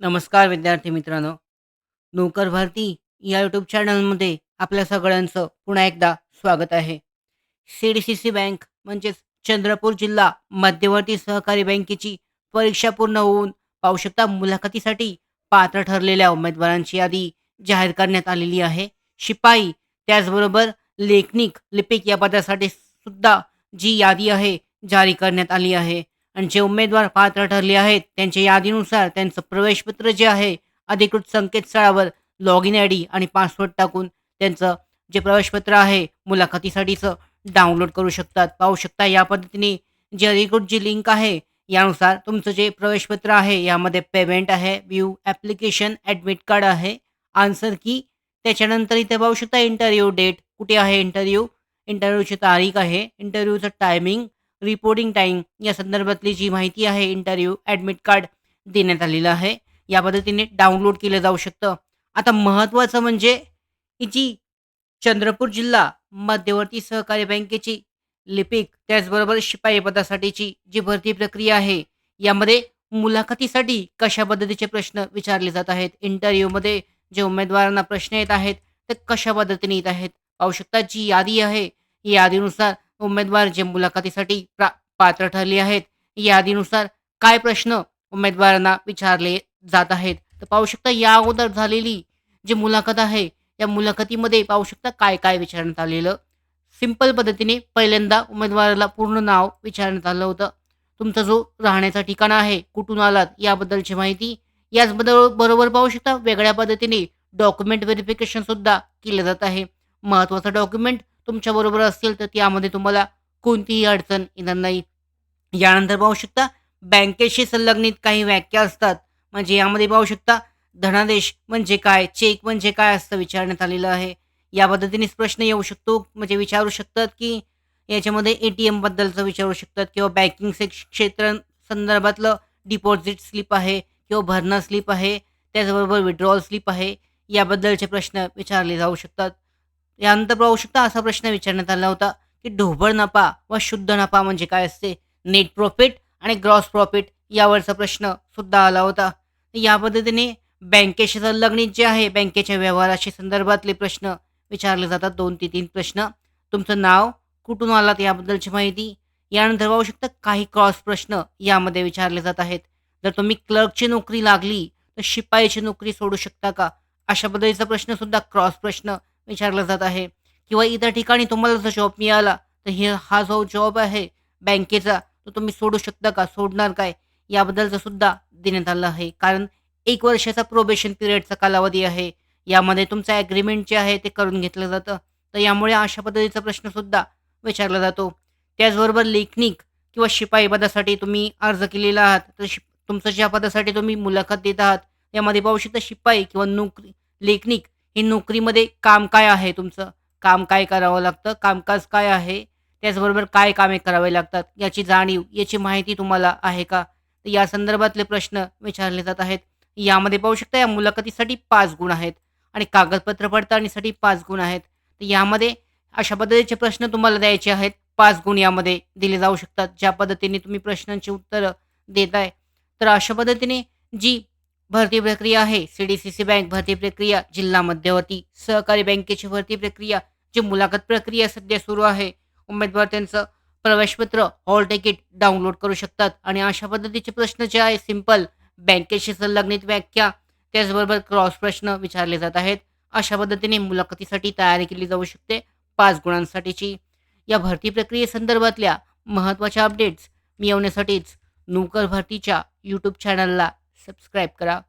नमस्कार विद्यार्थी मित्रांनो. नोकर भारती या यूट्यूब चॅनलमध्ये आपल्या सगळ्यांचं पुन्हा एकदा स्वागत आहे. C D C C bank म्हणजेच चंद्रपूर जिल्हा मध्यवर्ती सहकारी बँकेची परीक्षा पूर्ण होऊन पाहू शकता मुलाखतीसाठी पात्र ठरलेल्या उमेदवारांची यादी जाहीर करण्यात आलेली आहे. शिपाई त्याचबरोबर लेखनिक लिपिक या पदासाठी सुद्धा जी यादी आहे जारी करण्यात आली आहे. आणि जे उमेदवार पात्र ठरले आहेत त्यांच्या यादीनुसार त्यांचं प्रवेशपत्र जे आहे अधिकृत संकेतस्थळावर लॉग इन आय डी आणि पासवर्ड टाकून त्यांचं जे प्रवेशपत्र आहे मुलाखतीसाठीचं डाउनलोड करू शकतात. पाहू शकता या पद्धतीने जी अधिकृत जी लिंक आहे यानुसार तुमचं जे प्रवेशपत्र आहे यामध्ये पेमेंट आहे व्ह्यू ॲप्लिकेशन ॲडमिट कार्ड आहे आन्सर की त्याच्यानंतर इथे पाहू शकता इंटरव्ह्यू डेट कुठे आहे इंटरव्ह्यू इंटरव्ह्यूची तारीख आहे इंटरव्ह्यूचं टायमिंग रिपोर्टिंग टाईम या संदर्भातली जी माहिती आहे इंटरव्ह्यू ॲडमिट कार्ड देण्यात आलेलं आहे. या पद्धतीने डाउनलोड केलं जाऊ शकतं. आता महत्त्वाचं म्हणजे जी चंद्रपूर जिल्हा मध्यवर्ती सहकारी बँकेची लिपिक त्याचबरोबर शिपाई पदासाठीची जी भरती प्रक्रिया आहे यामध्ये मुलाखतीसाठी कशा पद्धतीचे प्रश्न विचारले जात आहेत इंटरव्ह्यूमध्ये जे उमेदवारांना प्रश्न येत आहेत ते कशा पद्धतीने येत आहेत पाहू शकता जी यादी आहे या यादीनुसार उमेदवार जे मुलाखतीसाठी पात्र ठरले आहेत या यादीनुसार काय प्रश्न उमेदवारांना विचारले जात आहेत? तर पाहू शकता या अगोदर झालेली जी मुलाखत आहे या मुलाखतीमध्ये पाहू शकता काय काय विचारण्यात आलेलं. सिंपल पद्धतीने पहिल्यांदा उमेदवाराला पूर्ण नाव विचारण्यात आलं होतं. तुमचा जो राहण्याचा ठिकाण आहे कुठून आलात याबद्दलची माहिती. याचबद्दल बरोबर पाहू शकता वेगळ्या पद्धतीने डॉक्युमेंट व्हेरिफिकेशन सुद्धा केलं जात आहे. महत्त्वाचं डॉक्युमेंट तुमच्याबरोबर असतील तर त्यामध्ये तुम्हाला कोणतीही अडचण येणार नाही. यानंतर पाहू शकता बँकेशी संलग्नित काही व्याख्या असतात. म्हणजे यामध्ये पाहू शकता धनादेश म्हणजे काय चेक म्हणजे काय असं विचारण्यात आलेलं आहे. या पद्धतीनेच प्रश्न येऊ शकतो. म्हणजे विचारू शकतात की याच्यामध्ये ए टी एमबद्दलचं विचारू शकतात किंवा बँकिंग से क्षेत्र संदर्भातलं डिपॉझिट स्लिप आहे किंवा भरणा स्लिप आहे त्याचबरोबर विड्रॉल स्लिप आहे. याबद्दलचे प्रश्न विचारले जाऊ शकतात. यानंतर पाहू शकता असा प्रश्न विचारण्यात आला होता की ढोबळ नफा व शुद्ध नफा म्हणजे काय असते? नेट प्रॉफिट आणि ग्रॉस प्रॉफिट यावरचा प्रश्न सुद्धा आला होता. या पद्धतीने बँकेशी संलग्नित जे आहे बँकेच्या व्यवहाराशी संदर्भातले प्रश्न विचारले जातात. दोन ते तीन प्रश्न. तुमचं नाव कुठून आलात याबद्दलची माहिती. यानंतर पाहू शकता काही क्रॉस प्रश्न यामध्ये विचारले जात आहेत. जर तुम्ही क्लर्कची नोकरी लागली तर शिपाईची नोकरी सोडू शकता का? अशा पद्धतीचा प्रश्न सुद्धा क्रॉस प्रश्न विचारला जात आहे. किंवा इतर ठिकाणी तुम्हाला जर जॉब मिळाला तर हे हा जो जॉब आहे बँकेचा तो तुम्ही सोडू शकता का? सोडणार काय? याबद्दलचं सुद्धा देण्यात आलं आहे. कारण एक वर्षाचा प्रोबेशन पिरियडचा कालावधी आहे. यामध्ये तुमचं ॲग्रीमेंट जे आहे ते करून घेतलं जातं. तर यामुळे अशा पद्धतीचा प्रश्नसुद्धा विचारला जातो. त्याचबरोबर लेखनिक किंवा शिपाई पदासाठी तुम्ही अर्ज केलेला आहात तर शि तुमचं ज्या पदासाठी तुम्ही मुलाखत देत आहात यामध्ये पाहू शकता शिपाई किंवा नोकरी लेखनिक ही नोकरीमध्ये काम काय आहे तुमचं? काम काय करावं लागतं? कामकाज काय आहे? त्याचबरोबर काय कामे करावे लागतात? याची जाणीव याची माहिती तुम्हाला आहे का? तर या संदर्भातले प्रश्न विचारले जात आहेत. यामध्ये पाहू शकता या मुलाखतीसाठी पाच गुण आहेत आणि कागदपत्र पडताळणीसाठी पाच गुण आहेत. तर यामध्ये अशा पद्धतीचे प्रश्न तुम्हाला द्यायचे आहेत. पाच गुण यामध्ये दिले जाऊ शकतात ज्या पद्धतीने तुम्ही प्रश्नांची उत्तरं देत आहे तर अशा पद्धतीने जी भरती प्रक्रिया आहे. C D C C bank भरती प्रक्रिया जिल्हा मध्यवर्ती सहकारी बँकेची भरती प्रक्रिया जी मुलाखत प्रक्रिया सध्या सुरू आहे. उमेदवार त्यांचं प्रवेशपत्र हॉल तिकीट डाउनलोड करू शकतात. आणि अशा पद्धतीचे प्रश्न जे आहे सिंपल बँकेशी संलग्नित व्याख्या त्याचबरोबर क्रॉस प्रश्न विचारले जात आहेत. अशा पद्धतीने मुलाखतीसाठी तयारी केली जाऊ शकते. पाच गुणांसाठीची या भरती प्रक्रियेसंदर्भातल्या महत्त्वाच्या अपडेट्स मिळवण्यासाठीच नोकर भरतीच्या यूट्यूब चॅनलला सबस्क्राईब करा.